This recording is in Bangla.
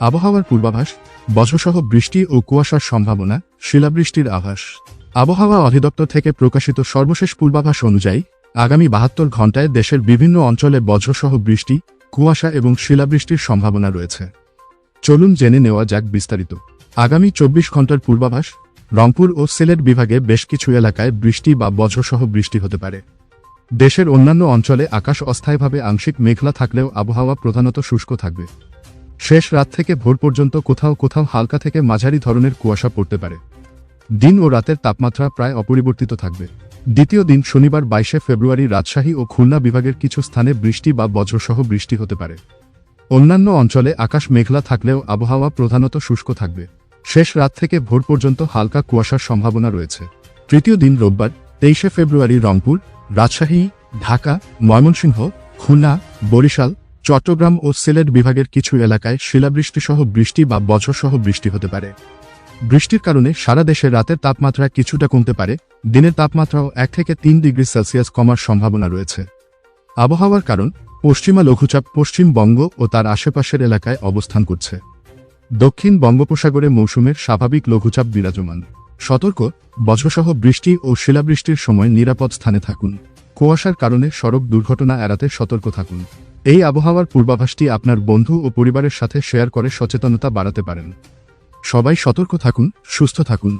আবহাওয়ার পূর্বাভাস, বজ্রসহ বৃষ্টি ও কুয়াশার সম্ভাবনা, শিলাবৃষ্টির আভাস। আবহাওয়া অধিদপ্তর থেকে প্রকাশিত সর্বশেষ পূর্বাভাস অনুযায়ী, আগামী বাহাত্তর ঘণ্টায় দেশের বিভিন্ন অঞ্চলে বজ্রসহ বৃষ্টি, কুয়াশা এবং শিলাবৃষ্টির সম্ভাবনা রয়েছে। চলুন জেনে নেওয়া যাক বিস্তারিত। আগামী চব্বিশ ঘণ্টার পূর্বাভাস, রংপুর ও সিলেট বিভাগে বেশ কিছু এলাকায় বৃষ্টি বা বজ্রসহ বৃষ্টি হতে পারে। দেশের অন্যান্য অঞ্চলে আকাশ অস্থায়ীভাবে আংশিক মেঘলা থাকলেও আবহাওয়া প্রধানত শুষ্ক থাকবে। শেষ রাত থেকে ভোর পর্যন্ত কোথাও কোথাও হালকা থেকে মাঝারি ধরনের কুয়াশা পড়তে পারে। দিন ও রাতের তাপমাত্রা প্রায় অপরিবর্তিত থাকবে। দ্বিতীয় দিন শনিবার বাইশে ফেব্রুয়ারি রাজশাহী ও খুলনা বিভাগের কিছু স্থানে বৃষ্টি বা বজ্রসহ বৃষ্টি হতে পারে। অন্যান্য অঞ্চলে আকাশ মেঘলা থাকলেও আবহাওয়া প্রধানত শুষ্ক থাকবে। শেষ রাত থেকে ভোর পর্যন্ত হালকা কুয়াশার সম্ভাবনা রয়েছে। তৃতীয় দিন রোববার, তেইশে ফেব্রুয়ারি রংপুর, রাজশাহী, ঢাকা, ময়মনসিংহ, খুলনা, বরিশাল চট্টগ্রাম ও সিলেট বিভাগের কিছু এলাকায় শিলাবৃষ্টিসহ বৃষ্টি বা বজ্রসহ বৃষ্টি হতে পারে। বৃষ্টির কারণে সারা দেশে রাতের তাপমাত্রা কিছুটা কমতে পারে, দিনের তাপমাত্রাও এক থেকে তিন ডিগ্রি সেলসিয়াস কমার সম্ভাবনা রয়েছে। আবহাওয়ার কারণ, পশ্চিমা লঘুচাপ পশ্চিমবঙ্গ ও তার আশেপাশের এলাকায় অবস্থান করছে। দক্ষিণ বঙ্গোপসাগরে মৌসুমের স্বাভাবিক লঘুচাপ বিরাজমান। সতর্ক, বজ্রসহ বৃষ্টি ও শিলাবৃষ্টির সময় নিরাপদ স্থানে থাকুন। কুয়াশার কারণে সড়ক দুর্ঘটনা এড়াতে সতর্ক থাকুন। এই আবহাওয়ার পূর্বাভাসটি আপনার বন্ধু ও পরিবারের সাথে শেয়ার করে সচেতনতা বাড়াতে পারেন। সবাই সতর্ক থাকুন, সুস্থ থাকুন।